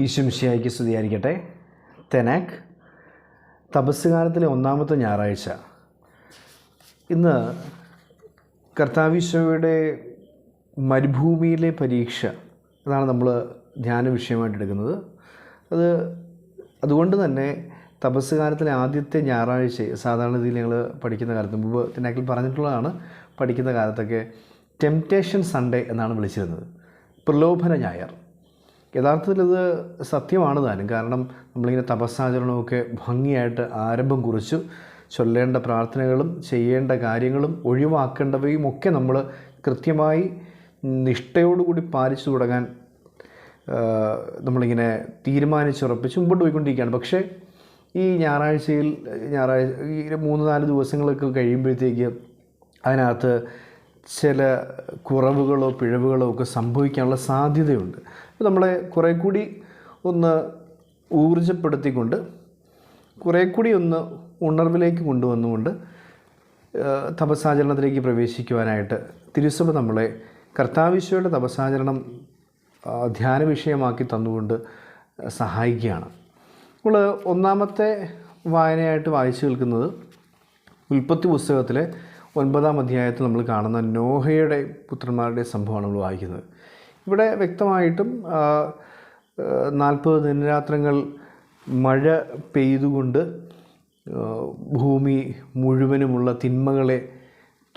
ഈശുംശിയായിക്ക് സ്തുതിയായിരിക്കട്ടെ. തെനാക്ക് തപസ്സുകാലത്തിലെ ഒന്നാമത്തെ ഞായറാഴ്ച. ഇന്ന് കർത്താവിശോയുടെ മരുഭൂമിയിലെ പരീക്ഷ അതാണ് നമ്മൾ ധ്യാന വിഷയമായിട്ട് എടുക്കുന്നത്. അത് അതുകൊണ്ട് തന്നെ തപസ്സുകാലത്തിലെ ആദ്യത്തെ ഞായറാഴ്ച സാധാരണ രീതിയിൽ ഞങ്ങൾ പഠിക്കുന്ന കാലത്ത് മുമ്പ് തെനാക്കിൽ പറഞ്ഞിട്ടുള്ളതാണ് പഠിക്കുന്ന കാലത്തൊക്കെ ടെംപ്റ്റേഷൻ സൺഡേ എന്നാണ് വിളിച്ചിരുന്നത്. പ്രലോഭന ഞായർ. യഥാർത്ഥത്തിൽ ഇത് സത്യമാണ് താനും കാരണം നമ്മളിങ്ങനെ തപസ്സാചരണമൊക്കെ ഭംഗിയായിട്ട് ആരംഭം കുറിച്ചു. ചൊല്ലേണ്ട പ്രാർത്ഥനകളും ചെയ്യേണ്ട കാര്യങ്ങളും ഒഴിവാക്കേണ്ടവയും ഒക്കെ നമ്മൾ കൃത്യമായി നിഷ്ഠയോടുകൂടി പാലിച്ചു തുടങ്ങാൻ നമ്മളിങ്ങനെ തീരുമാനിച്ചുറപ്പിച്ച് മുമ്പോട്ട് പോയിക്കൊണ്ടിരിക്കുകയാണ് പക്ഷേ ഈ ഞായറാഴ്ചയിൽ ഞായറാഴ്ച ഈ മൂന്ന് നാല് ദിവസങ്ങളൊക്കെ കഴിയുമ്പോഴത്തേക്ക് അതിനകത്ത് ചില കുറവുകളോ പിഴവുകളോ ഒക്കെ സംഭവിക്കാനുള്ള സാധ്യതയുണ്ട്. നമ്മളെ കുറേ കൂടി ഒന്ന് ഊർജപ്പെടുത്തിക്കൊണ്ട് കുറേ കൂടി ഒന്ന് ഉണർവിലേക്ക് കൊണ്ടുവന്നുകൊണ്ട് തപസാചരണത്തിലേക്ക് പ്രവേശിക്കുവാനായിട്ട് തിരുസഭ നമ്മളെ കർത്താവിശ്വയുടെ തപസ്സാചരണം ധ്യാന വിഷയമാക്കി തന്നുകൊണ്ട് സഹായിക്കുകയാണ്. നമ്മൾ ഒന്നാമത്തെ വായനയായിട്ട് വായിച്ചു കേൾക്കുന്നത് ഉൽപ്പത്തി പുസ്തകത്തിലെ ഒൻപതാം അധ്യായത്തിൽ നമ്മൾ കാണുന്ന നോഹയുടെ പുത്രന്മാരുടെ സംഭവമാണ് നമ്മൾ വായിക്കുന്നത്. ഇവിടെ വ്യക്തമായിട്ടും നാൽപ്പത് ദിനരാത്രങ്ങൾ മഴ പെയ്തുകൊണ്ട് ഭൂമി മുഴുവനുമുള്ള തിന്മകളെ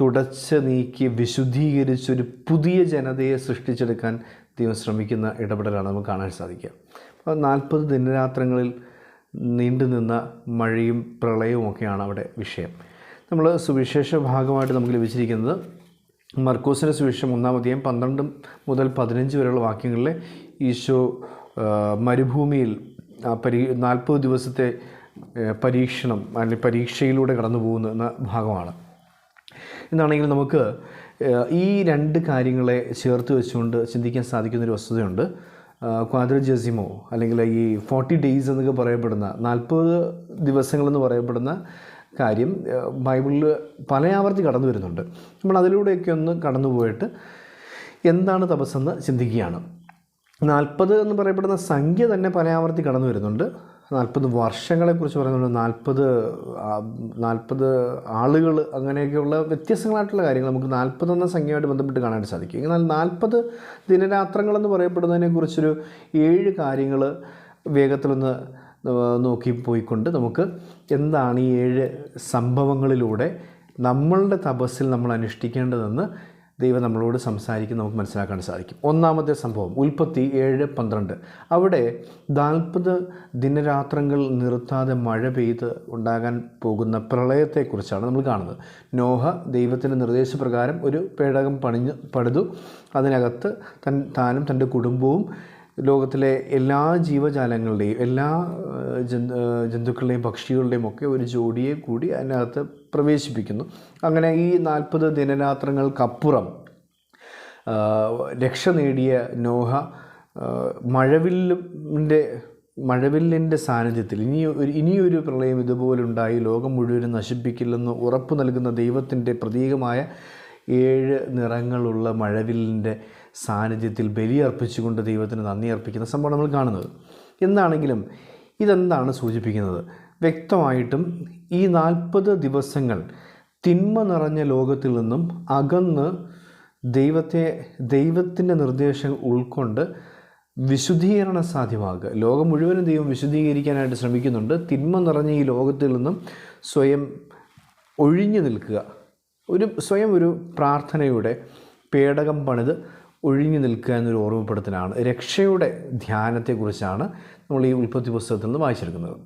തുടച്ച് നീക്കി വിശുദ്ധീകരിച്ചൊരു പുതിയ ജനതയെ സൃഷ്ടിച്ചെടുക്കാൻ ദൈവം ശ്രമിക്കുന്ന ഇടപെടലാണ് നമുക്ക് കാണാൻ സാധിക്കുക. അപ്പോൾ നാൽപ്പത് ദിനരാത്രങ്ങളിൽ നീണ്ടുനിന്ന മഴയും പ്രളയവും ഒക്കെയാണ് അവിടെ വിഷയം. നമ്മൾ സുവിശേഷ ഭാഗമായിട്ട് നമുക്ക് ലഭിച്ചിരിക്കുന്നത് മർക്കോസിന്റെ സുവിശേഷം ഒന്നാം അധ്യായം പന്ത്രണ്ട് മുതൽ പതിനഞ്ച് വരെയുള്ള വാക്യങ്ങളിൽ ഈശോ മരുഭൂമിയിൽ പരീ നാൽപ്പത് ദിവസത്തെ പരീക്ഷണം അല്ലെങ്കിൽ പരീക്ഷയിലൂടെ കടന്നു പോകുന്ന ഭാഗമാണ്. എന്നാണെങ്കിൽ നമുക്ക് ഈ രണ്ട് കാര്യങ്ങളെ ചേർത്ത് വെച്ചുകൊണ്ട് ചിന്തിക്കാൻ സാധിക്കുന്നൊരു വസ്തുതയുണ്ട്. ക്വാദ്രജസിമോ അല്ലെങ്കിൽ ഈ ഫോർട്ടി ഡേയ്സ് എന്നൊക്കെ പറയപ്പെടുന്ന നാൽപ്പത് ദിവസങ്ങളെന്ന് പറയപ്പെടുന്ന കാര്യം ബൈബിളിൽ പല ആവർത്തി കടന്നു വരുന്നുണ്ട്. നമ്മൾ അതിലൂടെയൊക്കെ ഒന്ന് കടന്നു പോയിട്ട് എന്താണ് തപസ്സെന്ന് ചിന്തിക്കുകയാണ്. നാൽപ്പത് എന്ന് പറയപ്പെടുന്ന സംഖ്യ തന്നെ പല ആവർത്തി കടന്നു വരുന്നുണ്ട്. നാൽപ്പത് വർഷങ്ങളെക്കുറിച്ച് പറയുന്നുണ്ട്. നാൽപ്പത് നാൽപ്പത് ആളുകൾ അങ്ങനെയൊക്കെയുള്ള വ്യത്യസ്തങ്ങളായിട്ടുള്ള കാര്യങ്ങൾ നമുക്ക് നാൽപ്പത് എന്ന സംഖ്യയുമായിട്ട് ബന്ധപ്പെട്ട് കാണാൻ സാധിക്കും. എന്നാൽ നാൽപ്പത് ദിനരാത്രങ്ങളെന്ന് പറയപ്പെടുന്നതിനെക്കുറിച്ചൊരു ഏഴ് കാര്യങ്ങൾ വേഗത്തിലൊന്ന് നോക്കി പോയിക്കൊണ്ട് നമുക്ക് എന്താണ് ഈ ഏഴ് സംഭവങ്ങളിലൂടെ നമ്മളുടെ തപസ്സിൽ നമ്മൾ അനുഷ്ഠിക്കേണ്ടതെന്ന് ദൈവം നമ്മളോട് സംസാരിക്കും നമുക്ക് മനസ്സിലാക്കാൻ സാധിക്കും. ഒന്നാമത്തെ സംഭവം ഉൽപ്പത്തി ഏഴ് പന്ത്രണ്ട്. അവിടെ നാൽപ്പത് ദിനരാത്രങ്ങൾ നിർത്താതെ മഴ പെയ്ത് ഉണ്ടാകാൻ പോകുന്ന പ്രളയത്തെക്കുറിച്ചാണ് നമ്മൾ കാണുന്നത്. നോഹ ദൈവത്തിന്റെ നിർദ്ദേശപ്രകാരം ഒരു പേടകം പണിഞ്ഞ് പടുതു അതിനകത്ത് തൻ താനും തന്റെ കുടുംബവും ലോകത്തിലെ എല്ലാ ജീവജാലങ്ങളുടെയും എല്ലാ ജന്തു ജന്തുക്കളുടെയും പക്ഷികളുടെയും ഒക്കെ ഒരു ജോഡിയെ കൂടി അതിനകത്ത് പ്രവേശിപ്പിക്കുന്നു. അങ്ങനെ ഈ നാൽപ്പത് ദിനരാത്രങ്ങൾക്കപ്പുറം രക്ഷ നേടിയ നോഹ മഴവില്ലിന്റെ മഴവില്ലിന്റെ സാന്നിധ്യത്തിൽ ഇനി ഒരു ഇനിയൊരു പ്രളയം ഇതുപോലുണ്ടായി ലോകം മുഴുവനും നശിപ്പിക്കില്ലെന്ന് ഉറപ്പ് നൽകുന്ന ദൈവത്തിന്റെ പ്രതീകമായ ഏഴ് നിറങ്ങളുള്ള മഴവില്ലിന്റെ സാന്നിധ്യത്തിൽ ബലിയർപ്പിച്ചുകൊണ്ട് ദൈവത്തിന് നന്ദി അർപ്പിക്കുന്ന സംഭവം നമ്മൾ കാണുന്നത്. എന്താണെങ്കിലും ഇതെന്താണ് സൂചിപ്പിക്കുന്നത്? വ്യക്തമായിട്ടും ഈ നാൽപ്പത് ദിവസങ്ങൾ തിന്മ നിറഞ്ഞ ലോകത്തിൽ നിന്നും അകന്ന് ദൈവത്തെ ദൈവത്തിന്റെ നിർദ്ദേശം ഉൾക്കൊണ്ട് വിശുദ്ധീകരണം സാധ്യമാകുക. ലോകം മുഴുവനും ദൈവം വിശുദ്ധീകരിക്കാനായിട്ട് ശ്രമിക്കുന്നുണ്ട്. തിന്മ നിറഞ്ഞ ഈ ലോകത്തിൽ നിന്നും സ്വയം ഒഴിഞ്ഞു നിൽക്കുക. ഒരു സ്വയം ഒരു പ്രാർത്ഥനയുടെ പേടകം പണിത് ഒഴിഞ്ഞു നിൽക്കുക എന്നൊരു ഓർമ്മപ്പെടുത്തലാണ്. രക്ഷയുടെ ധ്യാനത്തെക്കുറിച്ചാണ് നമ്മൾ ഈ ഉൽപ്പത്തി പുസ്തകത്തിൽ നിന്ന് വായിച്ചെടുക്കുന്നത്.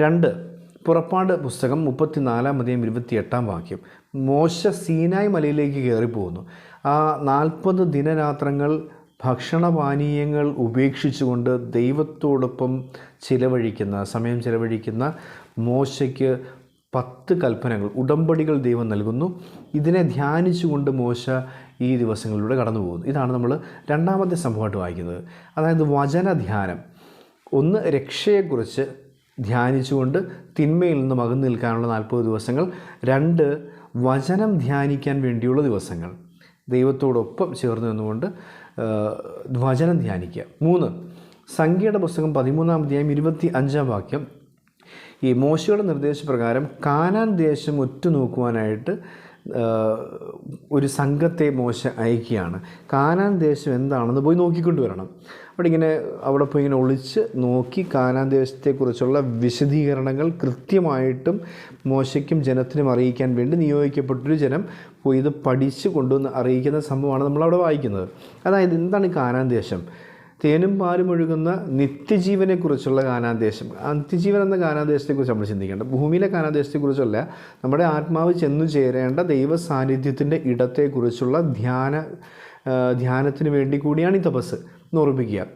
രണ്ട് പുറപ്പാട് പുസ്തകം മുപ്പത്തിനാലാം അധികം ഇരുപത്തി എട്ടാം വാക്യം. മോശ സീനായ് മലയിലേക്ക് കയറിപ്പോകുന്നു. ആ നാൽപ്പത് ദിനരാത്രങ്ങൾ ഭക്ഷണപാനീയങ്ങൾ ഉപേക്ഷിച്ചുകൊണ്ട് ദൈവത്തോടൊപ്പം ചിലവഴിക്കുന്ന സമയം ചിലവഴിക്കുന്ന മോശയ്ക്ക് പത്ത് കൽപ്പനകൾ ഉടമ്പടികൾ ദൈവം നൽകുന്നു. ഇതിനെ ധ്യാനിച്ചുകൊണ്ട് മോശ ഈ ദിവസങ്ങളിലൂടെ കടന്നു പോകുന്നു ഇതാണ് നമ്മൾ രണ്ടാമത്തെ സംഭവമായിട്ട് വായിക്കുന്നത്. അതായത് വചനധ്യാനം. ഒന്ന് രക്ഷയെക്കുറിച്ച് ധ്യാനിച്ചുകൊണ്ട് തിന്മയിൽ നിന്നും അകന്നു നിൽക്കാനുള്ള നാൽപ്പത് ദിവസങ്ങൾ. രണ്ട് വചനം ധ്യാനിക്കാൻ വേണ്ടിയുള്ള ദിവസങ്ങൾ. ദൈവത്തോടൊപ്പം ചേർന്ന് നിന്നുകൊണ്ട് വചനം ധ്യാനിക്കുക. മൂന്ന് സംഖ്യയുടെ പുസ്തകം പതിമൂന്നാം അധ്യായം ഇരുപത്തി അഞ്ചാം വാക്യം. ഈ മോശയുടെ നിർദ്ദേശപ്രകാരം കാനാൻ ദേശം ഉറ്റുനോക്കുവാനായിട്ട് ആ, ഒരു സംഘത്തെ മോശ അയക്കുകയാണ്. കാനാൻ ദേശം എന്താണെന്ന് പോയി നോക്കിക്കൊണ്ട് വരണം അവിടെ ഇങ്ങനെ അവിടെ പോയി ഇങ്ങനെ ഒളിച്ച് നോക്കി കാനാൻ ദേശത്തെക്കുറിച്ചുള്ള വിശദീകരണങ്ങൾ കൃത്യമായിട്ടും മോശയ്ക്കും ജനത്തിനും അറിയിക്കാൻ വേണ്ടി നിയോഗിക്കപ്പെട്ടൊരു ജനം പോയി ഇത് പഠിച്ച് കൊണ്ടുവന്ന് അറിയിക്കുന്ന സംഭവമാണ് നമ്മളവിടെ വായിക്കുന്നത്. അതായത് എന്താണ് കാനാൻ ദേശം? തേനും പാലും ഒഴുകുന്ന നിത്യജീവനെക്കുറിച്ചുള്ള ഗാനാദേശം. നിത്യജീവൻ എന്ന ഗാനാദേശത്തെക്കുറിച്ച് നമ്മൾ ചിന്തിക്കേണ്ട. ഭൂമിയിലെ ഗാനാദേശത്തെക്കുറിച്ചല്ല നമ്മുടെ ആത്മാവ് ചെന്നു ചേരേണ്ട ദൈവ സാന്നിധ്യത്തിന്റെ ഇടത്തെക്കുറിച്ചുള്ള ധ്യാന ധ്യാനത്തിന് വേണ്ടി കൂടിയാണ് ഈ തപസ് എന്ന് ഓർമ്മിക്കുക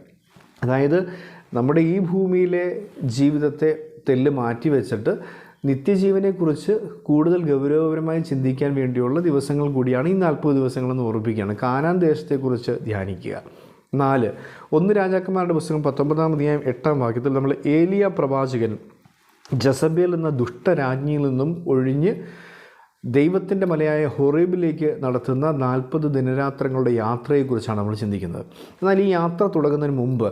അതായത് നമ്മുടെ ഈ ഭൂമിയിലെ ജീവിതത്തെ തെല്ല് മാറ്റി വെച്ചിട്ട് നിത്യജീവനെക്കുറിച്ച് കൂടുതൽ ഗൗരവപരമായി ചിന്തിക്കാൻ വേണ്ടിയുള്ള ദിവസങ്ങൾ കൂടിയാണ് ഈ നാൽപ്പത് ദിവസങ്ങളെന്ന് ഓർമ്മിപ്പിക്കുകയാണ്. കാനാൻ ദേശത്തെക്കുറിച്ച് ധ്യാനിക്കുക. നാല്. ഒന്ന് രാജാക്കന്മാരുടെ പുസ്തകം പത്തൊമ്പതാം അധ്യായം എട്ടാം വാക്യത്തിൽ നമ്മൾ ഏലിയ പ്രവാചകൻ ജസബേൽ എന്ന ദുഷ്ടരാജ്ഞിയിൽ നിന്നും ഒഴിഞ്ഞ് ദൈവത്തിന്റെ മലയായ ഹൊറേബിലേക്ക് നടത്തുന്ന നാൽപ്പത് ദിനരാത്രങ്ങളുടെ യാത്രയെക്കുറിച്ചാണ് നമ്മൾ ചിന്തിക്കുന്നത്. എന്നാൽ ഈ യാത്ര തുടങ്ങുന്നതിന് മുമ്പ്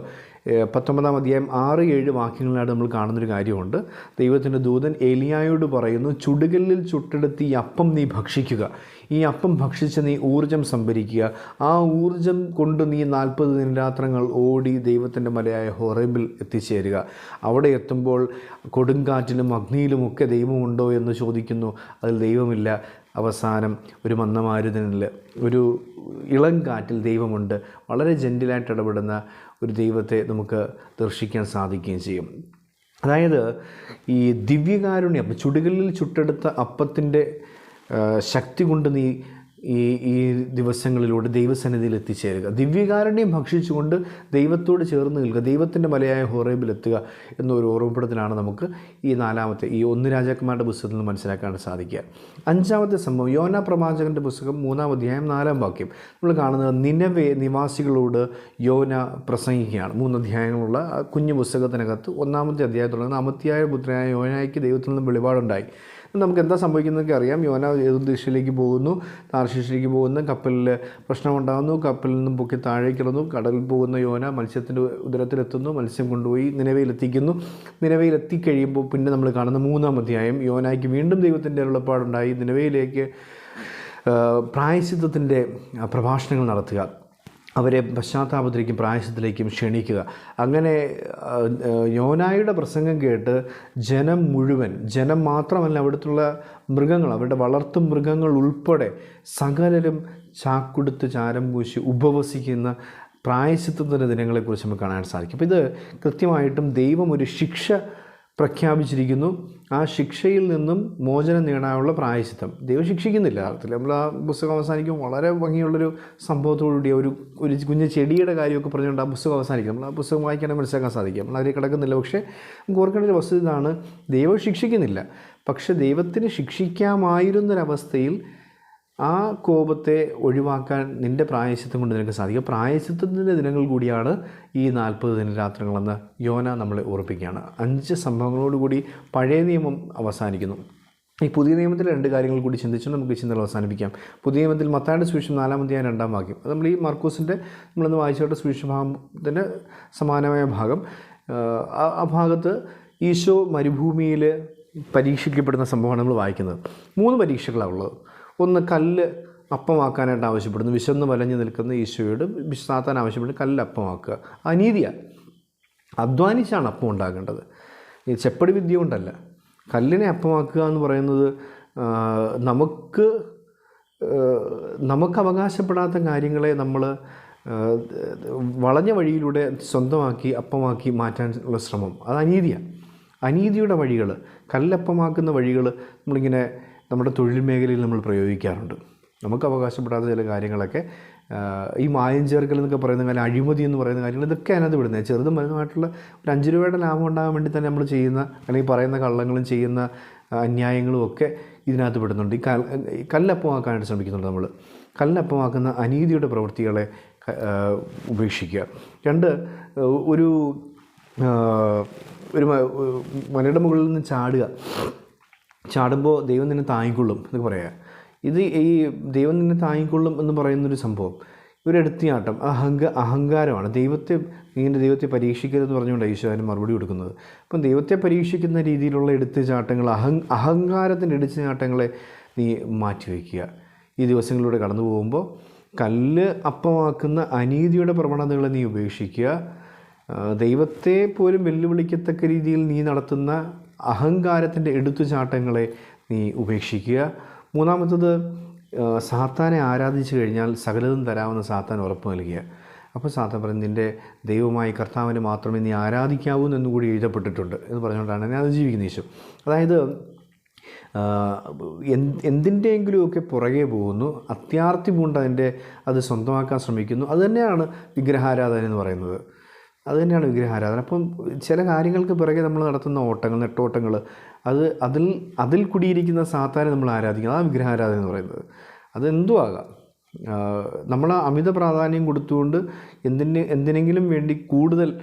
പത്തൊമ്പതാം അധ്യായം ആറ് ഏഴ് വാക്യങ്ങളിലായിട്ട് നമ്മൾ കാണുന്നൊരു കാര്യമുണ്ട്. ദൈവത്തിന്റെ ദൂതൻ ഏലിയായോട് പറയുന്നു ചുടുകല്ലിൽ ചുട്ടെടുത്തി അപ്പം നീ ഭക്ഷിക്കുക. ഈ അപ്പം ഭക്ഷിച്ച് നീ ഊർജം സംഭരിക്കുക. ആ ഊർജം കൊണ്ട് നീ നാൽപ്പത് ദിനരാത്രങ്ങൾ ഓടി ദൈവത്തിന്റെ മലയായ ഹൊറേബിൽ എത്തിച്ചേരുക. അവിടെ എത്തുമ്പോൾ കൊടുങ്കാറ്റിലും അഗ്നിയിലുമൊക്കെ ദൈവമുണ്ടോ എന്ന് ചോദിക്കുന്നു. അതിൽ ദൈവമില്ല. അവസാനം ഒരു മന്ദമാരുതനിൽ ഒരു ഇളം കാറ്റിൽ ദൈവമുണ്ട്. വളരെ ജെന്റിലായിട്ട് ഇടപെടുന്ന ഒരു ദൈവത്തെ നമുക്ക് ദർശിക്കാൻ സാധിക്കുകയും ചെയ്യും. അതായത് ഈ ദിവ്യകാരുണ്യം ചുടുകളിൽ ചുട്ടെടുത്ത അപ്പത്തിന്റെ ശക്തി കൊണ്ട് നീ ഈ ഈ ദിവസങ്ങളിലൂടെ ദൈവസന്നിധിയിൽ എത്തിച്ചേരുക. ദിവ്യകാരുണ്യം ഭക്ഷിച്ചുകൊണ്ട് ദൈവത്തോട് ചേർന്ന് നിൽക്കുക. ദൈവത്തിന്റെ മലയായ ഹോറേബിൽ എത്തുക എന്നൊരു ഓർമ്മപ്പെടുത്തലാണ് നമുക്ക് ഈ നാലാമത്തെ ഈ ഒന്ന് രാജാക്കന്മാരുടെ പുസ്തകത്തിൽ നിന്ന് മനസ്സിലാക്കാൻ സാധിക്കുക. അഞ്ചാമത്തെ സംഭവം യോന പ്രവാചകന്റെ പുസ്തകം മൂന്നാം അധ്യായം നാലാം വാക്യം. നമ്മൾ കാണുന്നത് നിലവേ നിവാസികളോട് യോന പ്രസംഗിക്കുകയാണ്. മൂന്ന് അധ്യായങ്ങളുള്ള കുഞ്ഞു പുസ്തകത്തിനകത്ത് ഒന്നാമത്തെ അധ്യായത്തിലുള്ള അമത്തിയായ പുത്രനായ യോനയ്ക്ക് ദൈവത്തിൽ നിന്ന് വെളിപാടുണ്ടായി. നമുക്ക് എന്താ സംഭവിക്കുന്നതൊക്കെ അറിയാം. യോന ഏത് ദിശയിലേക്ക് പോകുന്നു? താർശിഷിലേക്ക് പോകുന്നു കപ്പലിൽ പ്രശ്നമുണ്ടാകുന്നു കപ്പലിൽ നിന്നും പൊക്കി താഴേക്ക് ഇറങ്ങുന്നു. കടലിൽ പോകുന്ന യോന മത്സ്യത്തിന്റെ ഉദരത്തിലെത്തുന്നു. മത്സ്യം കൊണ്ടുപോയി നിലവിലെത്തിക്കുന്നു നിലവിലെത്തിക്കഴിയുമ്പോൾ പിന്നെ നമ്മൾ കാണുന്ന മൂന്നാം അധ്യായം. യോനയ്ക്ക് വീണ്ടും ദൈവത്തിന്റെ അരുളപ്പാടുണ്ടായി. നിലവിലേക്ക് പ്രായശിത്വത്തിന്റെ പ്രഭാഷണങ്ങൾ നടത്തുക. അവരെ പശ്ചാത്താപത്തിലേക്കും പ്രായശത്തിലേക്കും ക്ഷണിക്കുക. അങ്ങനെ യോനായുടെ പ്രസംഗം കേട്ട് ജനം മുഴുവൻ ജനം മാത്രമല്ല അവിടുത്തുള്ള മൃഗങ്ങൾ അവരുടെ വളർത്തു മൃഗങ്ങൾ ഉൾപ്പെടെ സകലരും ചാക്കുടുത്ത് ചാരം പൂശി ഉപവസിക്കുന്ന പ്രായശിത്വത്തിന്റെ ദിനങ്ങളെക്കുറിച്ച് നമുക്ക് കാണാൻ സാധിക്കും. അപ്പോൾ ഇത് കൃത്യമായിട്ടും ദൈവം ഒരു ശിക്ഷ പ്രഖ്യാപിച്ചിരിക്കുന്നു. ആ ശിക്ഷയിൽ നിന്നും മോചനം നേടാനുള്ള പ്രായശിത്തം ദൈവം ശിക്ഷിക്കുന്നില്ല. അർത്ഥത്തിൽ നമ്മൾ ആ പുസ്തകം അവസാനിക്കും വളരെ ഭംഗിയുള്ളൊരു സംഭവത്തോടുകൂടി ഒരു ഒരു കുഞ്ഞ് ചെടിയുടെ കാര്യമൊക്കെ പറഞ്ഞുകൊണ്ട് ആ പുസ്തകം അവസാനിക്കും. നമ്മൾ ആ പുസ്തകം വായിക്കാനും മനസ്സിലാക്കാൻ സാധിക്കും. നമ്മൾ അതിൽ കിടക്കുന്നില്ല. പക്ഷേ നമുക്ക് ഓർക്കേണ്ട ഒരു വസ്തുത ഇതാണ്. ദൈവം ശിക്ഷിക്കുന്നില്ല. പക്ഷേ ദൈവത്തിന് ശിക്ഷിക്കാമായിരുന്നൊരവസ്ഥയിൽ ആ കോപത്തെ ഒഴിവാക്കാൻ നിന്റെ പ്രായശിത്വം കൊണ്ട് നിനക്ക് സാധിക്കും. പ്രായശിത്വത്തിന്റെ ദിനങ്ങൾ കൂടിയാണ് ഈ നാൽപ്പത് ദിനരാത്രങ്ങളെന്ന് യോന നമ്മളെ ഓർപ്പിക്കുകയാണ് അഞ്ച് സംഭവങ്ങളോടുകൂടി പഴയ നിയമം അവസാനിക്കുന്നു. ഈ പുതിയ നിയമത്തിൽ രണ്ട് കാര്യങ്ങൾ കൂടി ചിന്തിച്ച് നമുക്ക് ചിന്തകൾ അവസാനിപ്പിക്കാം. പുതിയ നിയമത്തിൽ മത്തായുടെ സുവിശേഷം നാലാമത്തെ ഞാൻ രണ്ടാം വാക്യം. അത് നമ്മൾ ഈ മർക്കൂസിന്റെ നമ്മളിന്ന് വായിച്ചോട്ടെ സുവിശേഷ ഭാഗത്തിന് സമാനമായ ഭാഗം. ആ ഭാഗത്ത് ഈശോ മരുഭൂമിയിൽ പരീക്ഷിക്കപ്പെടുന്ന സംഭവമാണ് നമ്മൾ വായിക്കുന്നത്. മൂന്ന് പരീക്ഷകളാണ് ഉള്ളത്. ഒന്ന് കല്ല് അപ്പമാക്കാനായിട്ട് ആവശ്യപ്പെടുന്നു. വിശന്ന് വലഞ്ഞു നിൽക്കുന്ന ഈശോയോട് വിശ്വാത്താൻ ആവശ്യപ്പെടുന്ന കല്ല് അപ്പമാക്കുക. അനീതിയാണ് അധ്വാനിച്ചാണ് അപ്പം ഉണ്ടാകേണ്ടത്. ഈ ചെപ്പടി വിദ്യ കൊണ്ടല്ല. കല്ലിനെ അപ്പമാക്കുക എന്ന് പറയുന്നത് നമുക്ക് നമുക്ക് അവകാശപ്പെടാത്ത കാര്യങ്ങളെ നമ്മൾ വളഞ്ഞ വഴിയിലൂടെ സ്വന്തമാക്കി അപ്പമാക്കി മാറ്റാനുള്ള ശ്രമം. അത് അനീതിയാണ് അനീതിയുടെ വഴികൾ കല്ലപ്പമാക്കുന്ന വഴികൾ നമ്മളിങ്ങനെ നമ്മുടെ തൊഴിൽ മേഖലയിൽ നമ്മൾ പ്രയോഗിക്കാറുണ്ട്. നമുക്ക് അവകാശപ്പെടാത്ത ചില കാര്യങ്ങളൊക്കെ ഈ മായം ചേർക്കൽ എന്നൊക്കെ പറയുന്ന കാര്യം അഴിമതി എന്ന് പറയുന്ന കാര്യങ്ങൾ ഇതൊക്കെ അതിനകത്ത് വിടുന്നത്. ചെറുതും വലുതുമായിട്ടുള്ള ഒരു അഞ്ച് രൂപയുടെ ലാഭം ഉണ്ടാകാൻ വേണ്ടി തന്നെ നമ്മൾ ചെയ്യുന്ന അല്ലെങ്കിൽ പറയുന്ന കള്ളങ്ങളും ചെയ്യുന്ന അന്യായങ്ങളും ഒക്കെ ഇതിനകത്ത് വിടുന്നുണ്ട്. ഈ കല്ലപ്പമാക്കാനായിട്ട് ശ്രമിക്കുന്നുണ്ട് നമ്മൾ. കല്ലപ്പമാക്കുന്ന അനീതിയുടെ പ്രവൃത്തികളെ ഉപേക്ഷിക്കുക. രണ്ട് ഒരു ഒരു മലയുടെ മുകളിൽ നിന്ന് ചാടുക. ചാടുമ്പോൾ ദൈവം നിന്നെ താങ്ങിക്കൊള്ളും എന്നൊക്കെ പറയാം. ഇത് ഈ ദൈവം നിന്നെ താങ്ങിക്കൊള്ളും എന്ന് പറയുന്നൊരു സംഭവം. ഒരു എടുത്തിയാട്ടം. അഹങ്ക അഹങ്കാരമാണ്. ദൈവത്തെ നീന്റെ ദൈവത്തെ പരീക്ഷിക്കരുതെന്ന് പറഞ്ഞുകൊണ്ട് ഈശോ അതിന് മറുപടി കൊടുക്കുന്നത്. അപ്പം ദൈവത്തെ പരീക്ഷിക്കുന്ന രീതിയിലുള്ള എടുത്തുചാട്ടങ്ങൾ അഹങ് അഹങ്കാരത്തിന്റെ എടുത്തുചാട്ടങ്ങളെ നീ മാറ്റിവെക്കുക ഈ ദിവസങ്ങളിലൂടെ കടന്നു പോകുമ്പോൾ കല്ല് അപ്പമാക്കുന്ന അനീതിയുടെ പ്രവണതകളെ നീ ഉപേക്ഷിക്കുക. ദൈവത്തെ പോലും വെല്ലുവിളിക്കത്തക്ക രീതിയിൽ നീ നടത്തുന്ന അഹങ്കാരത്തിന്റെ എടുത്തുചാട്ടങ്ങളെ നീ ഉപേക്ഷിക്കുക. മൂന്നാമത്തത് സാത്താനെ ആരാധിച്ചു കഴിഞ്ഞാൽ സകലതും തരാമെന്ന് സാത്താൻ ഉറപ്പ് നൽകിയ. അപ്പോൾ സാത്താൻ പറഞ്ഞു നിന്റെ ദൈവമായി കർത്താവിനെ മാത്രമേ നീ ആരാധിക്കാവൂ എന്നുകൂടി എഴുതപ്പെട്ടിട്ടുണ്ട് എന്ന് പറഞ്ഞുകൊണ്ടാണ് ഞാൻ അതിജീവിക്കുന്ന ഈശോ. അതായത് എന്ത് എന്തിന്റെയെങ്കിലുമൊക്കെ പുറകെ പോകുന്നു അത്യാർത്തി പൂണ്ട് അതിന്റെ അത് സ്വന്തമാക്കാൻ ശ്രമിക്കുന്നു. അതുതന്നെയാണ് വിഗ്രഹാരാധന എന്ന് പറയുന്നത്. അത് തന്നെയാണ് വിഗ്രഹാരാധന. അപ്പം ചില കാര്യങ്ങൾക്ക് പിറകെ നമ്മൾ നടത്തുന്ന ഓട്ടങ്ങൾ നെട്ടോട്ടങ്ങൾ അത് അതിൽ അതിൽ കുടിയിരിക്കുന്ന സാത്താനെ നമ്മൾ ആരാധിക്കുന്നത് ആ വിഗ്രഹാരാധന എന്ന് പറയുന്നത്. അതെന്തു ആകാം നമ്മൾ അമിത പ്രാധാന്യം കൊടുത്തുകൊണ്ട് എന്തിന് എന്തിനെങ്കിലും വേണ്ടി കൂടുതൽ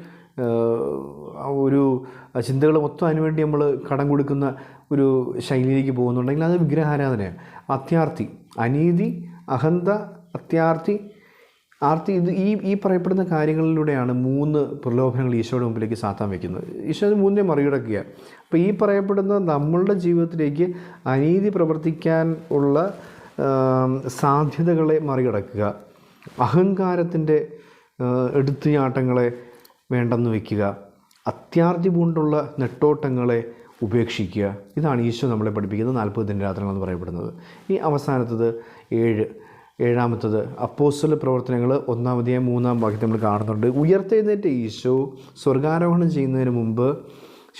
ഒരു ചിന്തകൾ മൊത്തം അതിനുവേണ്ടി നമ്മൾ കടം കൊടുക്കുന്ന ഒരു ശൈലിയിലേക്ക് പോകുന്നുണ്ടെങ്കിൽ അത് വിഗ്രഹാരാധനയാണ്. അത്യാർത്ഥി അനീതി അഹന്ത അത്യാർത്തി ആർത്തി ഇത് ഈ ഈ പറയപ്പെടുന്ന കാര്യങ്ങളിലൂടെയാണ് മൂന്ന് പ്രലോഭനങ്ങൾ ഈശോയുടെ മുമ്പിലേക്ക് സാത്താൻ വയ്ക്കുന്നത് ഈശോ മൂന്നിനെ മറികടക്കുക അപ്പോൾ ഈ പറയപ്പെടുന്ന നമ്മളുടെ ജീവിതത്തിലേക്ക് അനീതി പ്രവർത്തിക്കാൻ ഉള്ള സാധ്യതകളെ മറികടക്കുക അഹങ്കാരത്തിന്റെ എടുത്തുചാട്ടങ്ങളെ വേണ്ടെന്ന് വയ്ക്കുക അത്യാർത്തി പൂണ്ടുള്ള നെട്ടോട്ടങ്ങളെ ഉപേക്ഷിക്കുക. ഇതാണ് ഈശോ നമ്മളെ പഠിപ്പിക്കുന്നത് നാൽപ്പത് ദിനരാത്രങ്ങൾ എന്ന് പറയപ്പെടുന്നത്. ഈ അവസാനത്തത് ഏഴ്. ഏഴാമത്തത്. അപ്പോസ്റ്റൽ പ്രവർത്തനങ്ങൾ ഒന്നാമതേ മൂന്നാം വാക്യത്തിൽ നമ്മൾ കാണുന്നുണ്ട്. ഉയർത്തെഴുന്നേറ്റ് ഈശോ സ്വർഗാരോഹണം ചെയ്യുന്നതിന് മുമ്പ്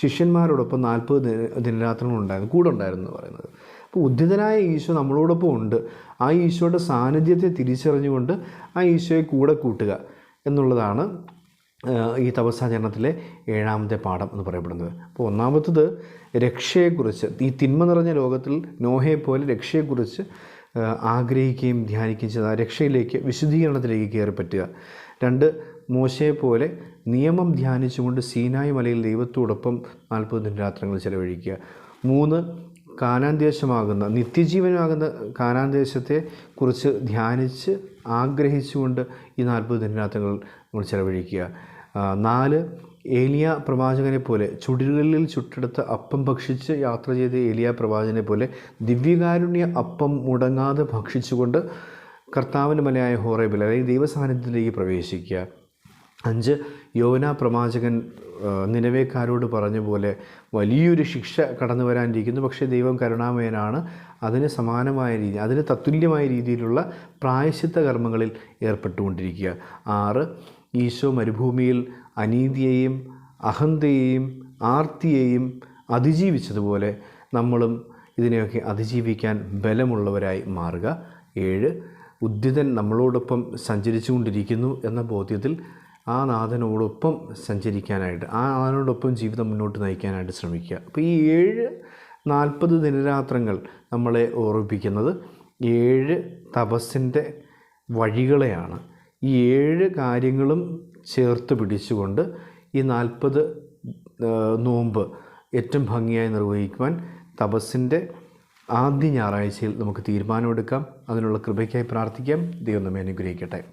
ശിഷ്യന്മാരോടൊപ്പം നാൽപ്പത് ദിന ദിനരാത്രങ്ങൾ ഉണ്ടായിരുന്നു കൂടെ ഉണ്ടായിരുന്നു എന്ന് പറയുന്നത്. അപ്പോൾ ഉദ്ധിതനായ ഈശോ നമ്മളോടൊപ്പം ഉണ്ട്. ആ ഈശോയുടെ സാന്നിധ്യത്തെ തിരിച്ചറിഞ്ഞുകൊണ്ട് ആ ഈശോയെ കൂടെ കൂട്ടുക എന്നുള്ളതാണ് ഈ തപസ്സാചരണത്തിലെ ഏഴാമത്തെ പാഠം എന്ന് പറയപ്പെടുന്നത്. അപ്പോൾ ഒന്നാമത്തത് രക്ഷയെക്കുറിച്ച് ഈ തിന്മ നിറഞ്ഞ ലോകത്തിൽ നോഹയെ പോലെ രക്ഷയെക്കുറിച്ച് ആഗ്രഹിക്കുകയും ധ്യാനിക്കുകയും ചെയ്ത രക്ഷയിലേക്ക് വിശുദ്ധീകരണത്തിലേക്ക് കയറി പറ്റുക. രണ്ട് മോശയെ പോലെ നിയമം ധ്യാനിച്ചുകൊണ്ട് സീനായി മലയിൽ ദൈവത്തോടൊപ്പം നാൽപ്പത് ദിനരാത്രങ്ങൾ ചെലവഴിക്കുക. മൂന്ന് കാനാൻ ദേശമാകുന്ന നിത്യജീവനാകുന്ന കുറിച്ച് ധ്യാനിച്ച് ആഗ്രഹിച്ചുകൊണ്ട് ഈ നാൽപ്പത് ദിനരാത്രങ്ങൾ നമ്മൾ ചെലവഴിക്കുക. നാല് ഏലിയ പ്രവാചകനെ പോലെ ചുടികളിൽ ചുട്ടെടുത്ത അപ്പം ഭക്ഷിച്ച് യാത്ര ചെയ്ത ഏലിയ പ്രവാചകനെ പോലെ ദിവ്യകാരുണ്യ അപ്പം മുടങ്ങാതെ ഭക്ഷിച്ചുകൊണ്ട് കർത്താവിന്റെ മലയായ ഹോറേബിൽ അല്ലെങ്കിൽ ദൈവസാന്നിധ്യത്തിലേക്ക് പ്രവേശിക്കുക. അഞ്ച് യോന പ്രവാചകൻ നിലവേക്കാരോട് പറഞ്ഞ പോലെ വലിയൊരു ശിക്ഷ കടന്നു വരാനിരിക്കുന്നു. പക്ഷേ ദൈവം കരുണാമയനാണ്. അതിന് സമാനമായ രീതി അതിന് തത്തുല്യമായ രീതിയിലുള്ള പ്രായശിത്ത കർമ്മങ്ങളിൽ ഏർപ്പെട്ടുകൊണ്ടിരിക്കുക. ആറ് ഈശോ മരുഭൂമിയിൽ അനീതിയെയും അഹന്തയെയും ആർത്തിയെയും അതിജീവിച്ചതുപോലെ നമ്മളും ഇതിനെയൊക്കെ അതിജീവിക്കാൻ ബലമുള്ളവരായി മാറുക. ഏഴ് ഉദ്ധിതൻ നമ്മളോടൊപ്പം സഞ്ചരിച്ചുകൊണ്ടിരിക്കുന്നു എന്ന ബോധ്യത്തിൽ ആ നാഥനോടൊപ്പം സഞ്ചരിക്കാനായിട്ട് ആ നാഥനോടൊപ്പം ജീവിതം മുന്നോട്ട് നയിക്കാനായിട്ട് ശ്രമിക്കുക. അപ്പോൾ ഈ ഏഴ് നാൽപ്പത് ദിനരാത്രങ്ങൾ നമ്മളെ ഓർമ്മിപ്പിക്കുന്നത് ഏഴ് തപസ്സിന്റെ വഴികളെയാണ്. ഈ ഏഴ് കാര്യങ്ങളും ചേർത്ത് പിടിച്ചുകൊണ്ട് ഈ നാൽപ്പത് നോമ്പ് ഏറ്റവും ഭംഗിയായി നിർവഹിക്കുവാൻ തപസ്സിന്റെ ആദ്യ ഞായറാഴ്ചയിൽ നമുക്ക് തീരുമാനമെടുക്കാം. അതിനുള്ള കൃപയ്ക്കായി പ്രാർത്ഥിക്കാം. ദൈവം നമ്മെ അനുഗ്രഹിക്കട്ടെ.